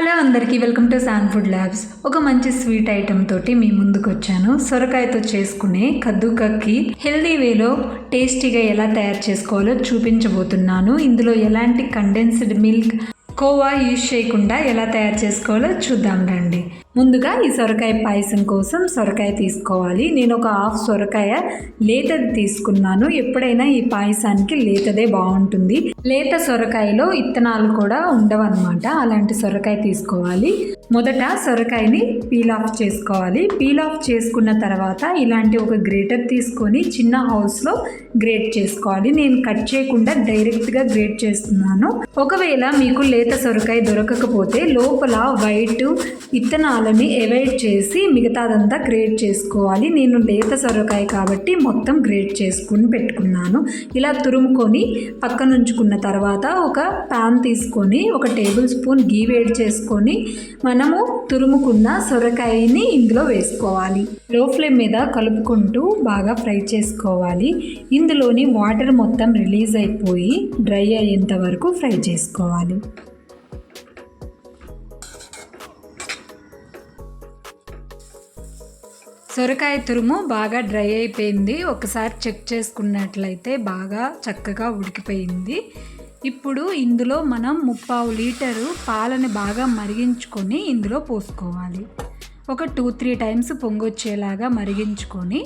Hello అందరికీ welcome to San food labs. ఒక మంచి స్వీట్ ఐటెం తోటి మీ ముందుకు వచ్చాను సొరకాయతో చేసుకునే కద్దుకక్కి హెల్దీ వేలో టేస్టీగా ఎలా తయారు చేసుకోవాలో చూపించబోతున్నాను. ఇందులో ఎలాంటి కండెన్స్డ్ మిల్క్ కోవా యూజ్ చేయకుండా ఎలా తయారు చేసుకోవాలో చూద్దాం రండి. ముందుగా ఈ సొరకాయ పాయసం కోసం సొరకాయ తీసుకోవాలి. నేను ఒక హాఫ్ సొరకాయ లేతది తీసుకున్నాను. ఎప్పుడైనా ఈ పాయసానికి లేతదే బాగుంటుంది. లేత సొరకాయలో ఇత్తనాలు కూడా ఉండవన్నమాట. అలాంటి సొరకాయ తీసుకోవాలి. మొదట సొరకాయని పీల్ ఆఫ్ చేసుకోవాలి. పీల్ ఆఫ్ చేసుకున్న తర్వాత ఇలాంటి ఒక గ్రేటర్ తీసుకొని చిన్న హౌస్లో గ్రేట్ చేసుకోవాలి. నేను కట్ చేయకుండా డైరెక్ట్గా గ్రేట్ చేస్తున్నాను. ఒకవేళ మీకు లేత సొరకాయ దొరకకపోతే లోపల వైట్ ఇత్తనాలని అవాయిడ్ చేసి మిగతాదంతా గ్రేట్ చేసుకోవాలి. నేను లేత సొరకాయ కాబట్టి మొత్తం గ్రేట్ చేసుకుని పెట్టుకున్నాను. ఇలా తురుముకొని పక్కన ఉంచుకున్న తర్వాత ఒక ప్యాన్ తీసుకొని ఒక టేబుల్ స్పూన్ గీ వేడి చేసుకొని మనము తురుముకున్న సొరకాయని ఇందులో వేసుకోవాలి. లో ఫ్లేమ్ మీద కలుపుకుంటూ బాగా ఫ్రై చేసుకోవాలి. ఇందులోని వాటర్ మొత్తం రిలీజ్ అయిపోయి డ్రై అయ్యేంత వరకు ఫ్రై చేసుకోవాలి. సొరకాయ తురుము బాగా డ్రై అయిపోయింది. ఒకసారి చెక్ చేసుకున్నట్లయితే బాగా చక్కగా ఉడికిపోయింది. ఇప్పుడు ఇందులో మనం ముప్పావు లీటరు పాలని బాగా మరిగించుకొని ఇందులో పోసుకోవాలి. ఒక టూ త్రీ టైమ్స్ పొంగొచ్చేలాగా మరిగించుకొని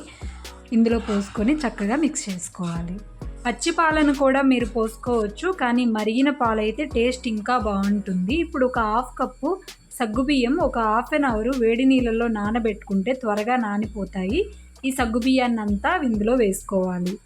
ఇందులో పోసుకొని చక్కగా మిక్స్ చేసుకోవాలి. పచ్చి పాలను కూడా మీరు పోసుకోవచ్చు కానీ మరిగిన పాలైతే టేస్ట్ ఇంకా బాగుంటుంది. ఇప్పుడు ఒక హాఫ్ కప్పు సగ్గుబియ్యం ఒక హాఫ్ అన్ అవర్ వేడి నీళ్ళల్లో నానబెట్టుకుంటే త్వరగా నానిపోతాయి. ఈ సగ్గుబియ్యాన్ని అంతా ఇందులో వేసుకోవాలి.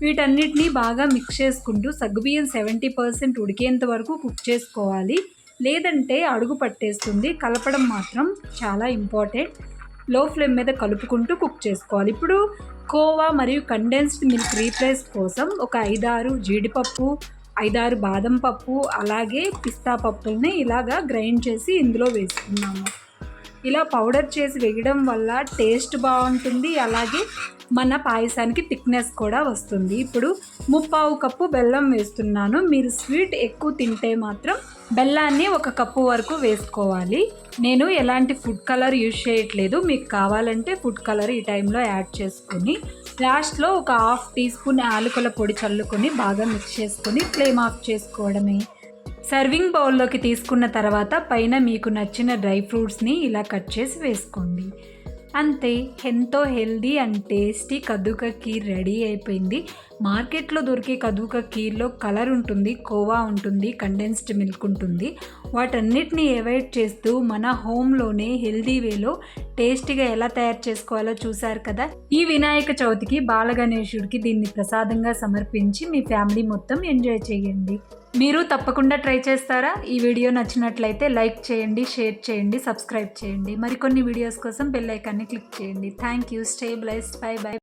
వీటన్నిటిని బాగా మిక్స్ చేసుకుంటూ సగ్గుబియ్యం సెవెంటీ పర్సెంట్ ఉడికేంత వరకు కుక్ చేసుకోవాలి. లేదంటే అడుగు పట్టేస్తుంది. కలపడం మాత్రం చాలా ఇంపార్టెంట్లో ఫ్లేమ్ మీద కలుపుకుంటూ కుక్ చేసుకోవాలి. ఇప్పుడు కోవా మరియు కండెన్స్డ్ మిల్క్ రీప్లేస్ కోసం ఒక ఐదారు జీడిపప్పు ఐదారు బాదం పప్పు అలాగే పిస్తా పప్పుల్ని ఇలాగా గ్రైండ్ చేసి ఇందులో వేసుకున్నాము. ఇలా పౌడర్ చేసి వేయడం వల్ల టేస్ట్ బాగుంటుంది అలాగే మన పాయసానికి థిక్నెస్ కూడా వస్తుంది. ఇప్పుడు ముప్పావు కప్పు బెల్లం వేస్తున్నాను. మీరు స్వీట్ ఎక్కువ తింటే మాత్రం బెల్లాన్ని ఒక కప్పు వరకు వేసుకోవాలి. నేను ఎలాంటి ఫుడ్ కలర్ యూజ్ చేయట్లేదు. మీకు కావాలంటే ఫుడ్ కలర్ ఈ టైంలో యాడ్ చేసుకొని లాస్ట్లో ఒక హాఫ్ టీ స్పూన్ యాలకుల పొడి చల్లుకొని బాగా మిక్స్ చేసుకొని ఫ్లేమ్ ఆఫ్ చేసుకోవడమే. సర్వింగ్ బౌల్లోకి తీసుకున్న తర్వాత పైన మీకు నచ్చిన డ్రై ఫ్రూట్స్ని ఇలా కట్ చేసి వేసుకోండి. అంతే ఎంతో హెల్దీ అండ్ టేస్టీ కద్దుక కీర్ రెడీ అయిపోయింది. మార్కెట్లో దొరికే కద్దుక కీర్లో కలర్ ఉంటుంది కోవా ఉంటుంది కండెన్స్డ్ మిల్క్ ఉంటుంది. వాటన్నిటిని అవాయిడ్ చేస్తూ మన హోమ్లోనే హెల్దీ వేలో టేస్టీగా ఎలా తయారు చేసుకోవాలో చూశారు కదా? ఈ వినాయక చవితికి బాలగణేశుడికి దీన్ని ప్రసాదంగా సమర్పించి మీ ఫ్యామిలీ మొత్తం ఎంజాయ్ చేయండి. మీరు తప్పకుండా ట్రై చేస్తారా? ఈ వీడియో నచ్చినట్లయితే లైక్ చేయండి షేర్ చేయండి సబ్స్క్రైబ్ చేయండి. మరికొన్ని వీడియోస్ కోసం బెల్ ఐకాన్ని క్లిక్ చేయండి. Thank you stay bless bye bye